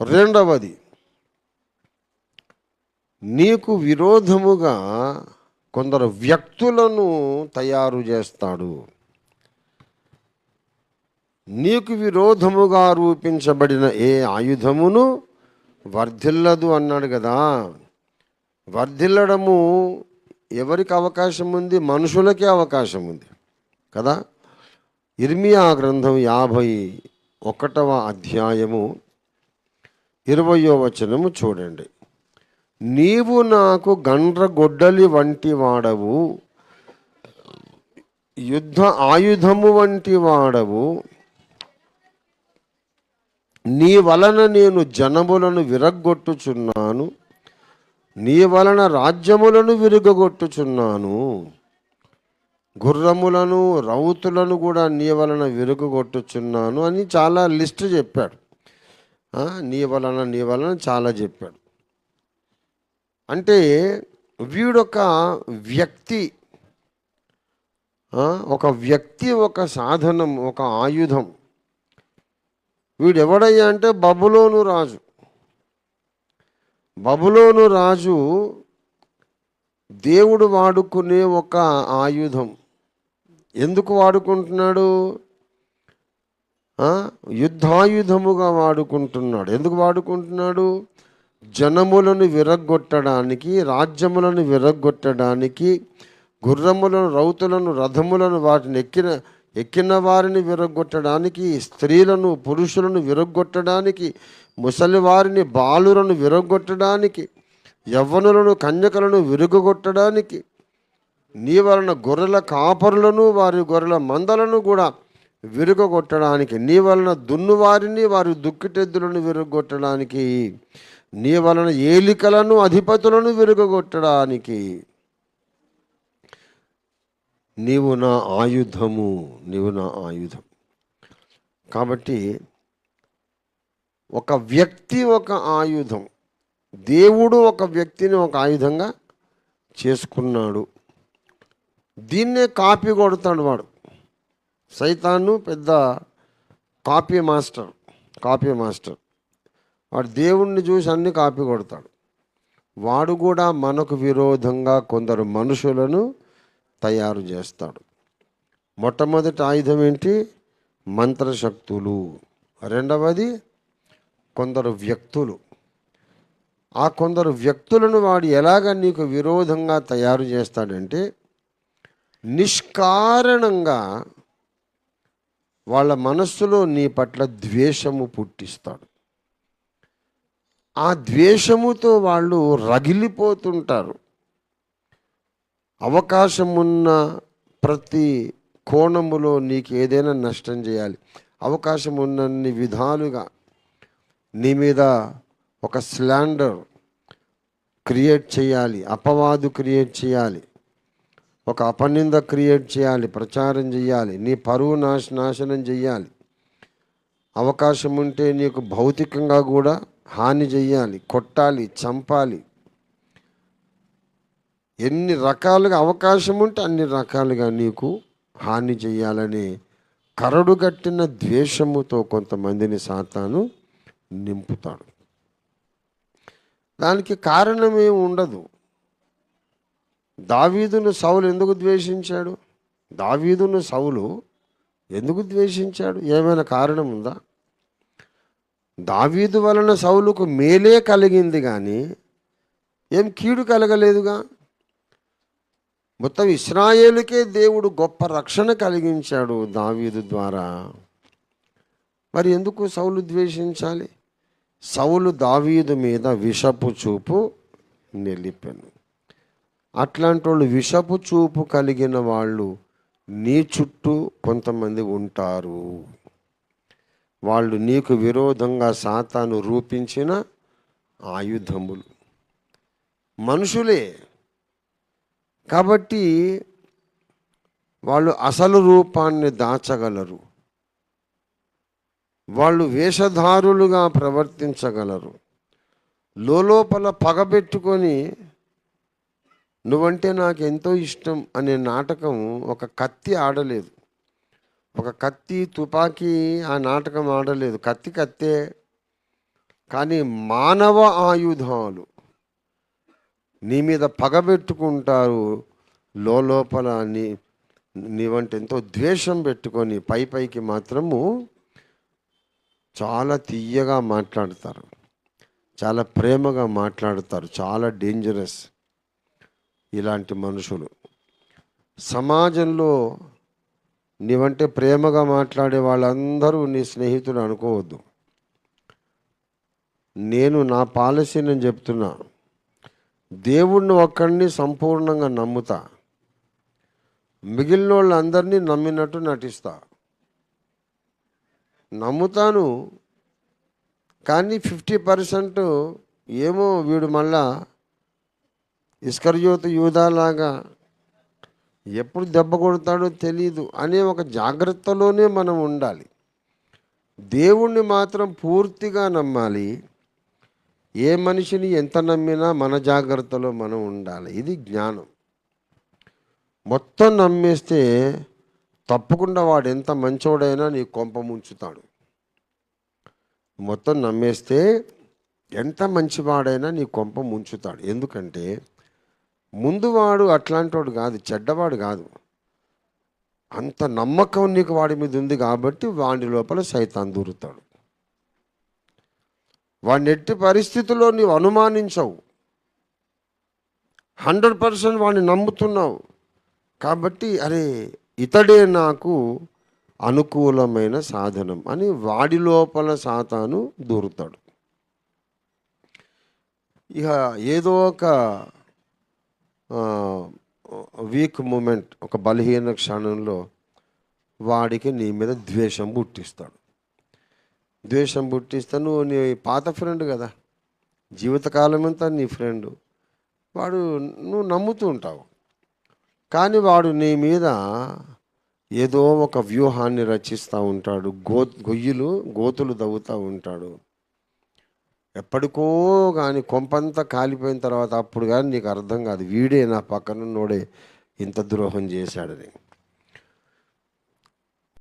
రెండవది నీకు విరోధముగా కొందరు వ్యక్తులను తయారు చేస్తాడు. నీకు విరోధముగా రూపించబడిన ఏ ఆయుధమును వర్ధిల్లదు అన్నాడు కదా. వర్ధిల్లడము ఎవరికి అవకాశం ఉంది? మనుషులకే అవకాశం ఉంది కదా. ఇర్మియా గ్రంథం యాభై ఒకటవ అధ్యాయము ఇరవయో వచనము చూడండి. నీవు నాకు గండ్రగొడ్డలి వంటి వాడవు యుద్ధ ఆయుధము వంటి వాడవు. నీ వలన నేను జనములను విరగ్గొట్టుచున్నాను నీ వలన రాజ్యములను విరుగగొట్టుచున్నాను. గుర్రములను రౌతులను కూడా నీ వలన విరుగగొట్టుచున్నాను అని చాలా లిస్ట్ చెప్పాడు. నీ వలన నీ వలన చాలా చెప్పాడు. అంటే వీడొక వ్యక్తి ఒక వ్యక్తి ఒక సాధనం ఒక ఆయుధం. వీడెవడయ్యా అంటే బబులోను రాజు. బబులోను రాజు దేవుడు వాడుకునే ఒక ఆయుధం. ఎందుకు వాడుకుంటున్నాడు? యుద్ధాయుధముగా వాడుకుంటున్నాడు. ఎందుకు వాడుకుంటున్నాడు? జనములను విరగ్గొట్టడానికి రాజ్యములను విరగ్గొట్టడానికి గుర్రములను రౌతులను రథములను వాటిని ఎక్కిన ఎక్కిన వారిని విరగ్గొట్టడానికి స్త్రీలను పురుషులను విరగ్గొట్టడానికి ముసలి వారిని బాలులను విరగ్గొట్టడానికి యవ్వనులను కన్యకలను విరుగొట్టడానికి నీ వలన గొర్రెల కాపరులను వారి గొర్రెల మందలను కూడా విరుగొట్టడానికి నీ వలన దున్నువారిని వారి దుక్కిటెద్దులను విరుగొట్టడానికి నీ వలన ఏలికలను అధిపతులను విరుగొట్టడానికి నీవు నా ఆయుధము నీవు నా ఆయుధం. కాబట్టి ఒక వ్యక్తి ఒక ఆయుధం దేవుడు ఒక వ్యక్తిని ఒక ఆయుధంగా చేసుకున్నాడు. దీన్నే కాపీ కొడతాడు వాడు. సైతాను పెద్ద కాపీ మాస్టర్ కాపీ మాస్టర్. వాడు దేవుణ్ణి చూసి అన్ని కాపీ కొడతాడు. వాడు కూడా మనకు విరోధంగా కొందరు మనుషులను తయారు చేస్తాడు. మొట్టమొదటి ఆయుధం ఏంటి? మంత్రశక్తులు. రెండవది కొందరు వ్యక్తులు. ఆ కొందరు వ్యక్తులను వాడు ఎలాగ నీకు విరోధంగా తయారు చేస్తాడంటే నిష్కారణంగా వాళ్ళ మనస్సులో నీ పట్ల ద్వేషము పుట్టిస్తాడు. ఆ ద్వేషముతో వాళ్ళు రగిలిపోతుంటారు. అవకాశం ఉన్న ప్రతి కోణములో నీకు ఏదైనా నష్టం చేయాలి. అవకాశం ఉన్నన్ని విధాలుగా నీ మీద ఒక స్లాండర్ క్రియేట్ చేయాలి. అపవాదు క్రియేట్ చేయాలి. ఒక అపనింద క్రియేట్ చేయాలి ప్రచారం చేయాలి నీ పరువు నాశ నాశనం చేయాలి. అవకాశం ఉంటే నీకు భౌతికంగా కూడా హాని చెయ్యాలి కొట్టాలి చంపాలి. ఎన్ని రకాలుగా అవకాశం ఉంటే అన్ని రకాలుగా నీకు హాని చేయాలని కరడుగట్టిన ద్వేషముతో కొంతమందిని సాతాను నింపుతాడు. దానికి కారణమేమి ఉండదు. దావీదును సౌలు ఎందుకు ద్వేషించాడు? దావీదును సౌలు ఎందుకు ద్వేషించాడు? ఏమైనా కారణం ఉందా? దావీదు వలన సౌలుకు మేలే కలిగింది కానీ ఏం కీడు కలగలేదుగా? మొత్తం ఇస్రాయేలుకే దేవుడు గొప్ప రక్షణ కలిగించాడు దావీదు ద్వారా. మరి ఎందుకు సౌలు ద్వేషించాలి? సౌలు దావీదు మీద విషపు చూపు నిలిపెను. అట్లాంటి వాళ్ళు విషపు చూపు కలిగిన వాళ్ళు నీ చుట్టూ కొంతమంది ఉంటారు. వాళ్ళు నీకు విరోధంగా సాతాను రూపించిన ఆయుధములు. మనుషులే. కాబట్టి వాళ్ళు అసలు రూపాన్ని దాచగలరు. వాళ్ళు వేషధారులుగా ప్రవర్తించగలరు. లోపల పగబెట్టుకొని నువ్వంటే నాకు ఎంతో ఇష్టం అనే నాటకం ఒక కత్తి ఆడలేదు. ఒక కత్తి తుపాకీ ఆ నాటకం ఆడలేదు. కత్తి కత్తే. కానీ మానవ ఆయుధాలు నీ మీద పగబెట్టుకుంటారు. లోపల నీ నీవంటే ఎంతో ద్వేషం పెట్టుకొని పై పైకి మాత్రము చాలా తీయగా మాట్లాడతారు. చాలా ప్రేమగా మాట్లాడతారు. చాలా డేంజరస్ ఇలాంటి మనుషులు. సమాజంలో నీవంటే ప్రేమగా మాట్లాడే వాళ్ళందరూ నీ స్నేహితులు అనుకోవద్దు. నేను నా పాలసీ నేను చెప్తున్నా. దేవుణ్ణి ఒక్కడిని సంపూర్ణంగా నమ్ముతా. మిగిలిన వాళ్ళందరినీ నమ్మినట్టు నటిస్తా. నమ్ముతాను కానీ ఫిఫ్టీ పర్సెంట్ ఏమో వీడు మళ్ళా ఇస్కర్యోతు యూదాలాగా ఎప్పుడు దెబ్బ కొడతాడో తెలియదు అనే ఒక జాగ్రత్తలోనే మనం ఉండాలి. దేవుణ్ణి మాత్రం పూర్తిగా నమ్మాలి. ఏ మనిషిని ఎంత నమ్మినా మన జాగ్రత్తలో మనం ఉండాలి. ఇది జ్ఞానం. మొత్తం నమ్మేస్తే తప్పకుండా వాడు ఎంత మంచోడైనా నీ కొంప ముంచుతాడు. మొత్తం నమ్మేస్తే ఎంత మంచివాడైనా నీ కొంప ముంచుతాడు. ఎందుకంటే ముందు వాడు అట్లాంటివాడు కాదు చెడ్డవాడు కాదు. అంత నమ్మకం నీకు వాడి మీద ఉంది కాబట్టి వాడి లోపల సైతాన్ దూరుతాడు. వాడిని ఎట్టి పరిస్థితుల్లో నీవు అనుమానించవు. హండ్రెడ్ పర్సెంట్ వాడిని నమ్ముతున్నావు. కాబట్టి అరే ఇతడే నాకు అనుకూలమైన సాధనం అని వాడి లోపల సాతాను దూరుతాడు. ఇక ఏదో ఒక వీక్ మూమెంట్ ఒక బలహీన క్షణంలో వాడికి నీ మీద ద్వేషం పుట్టిస్తాడు. ద్వేషం పుట్టిస్తే నువ్వు నీ పాత ఫ్రెండ్ కదా. జీవితకాలం అంతా నీ ఫ్రెండ్ వాడు నువ్వు నమ్ముతూ ఉంటావు. కానీ వాడు నీ మీద ఏదో ఒక వ్యూహాన్ని రచిస్తూ ఉంటాడు. గో గొయ్యలు గోతులు దవ్వుతూ ఉంటాడు. ఎప్పటికో కానీ కొంపంతా కాలిపోయిన తర్వాత అప్పుడు కానీ నీకు అర్థం కాదు. వీడే నా పక్కనున్నోడే ఇంత ద్రోహం చేశాడని.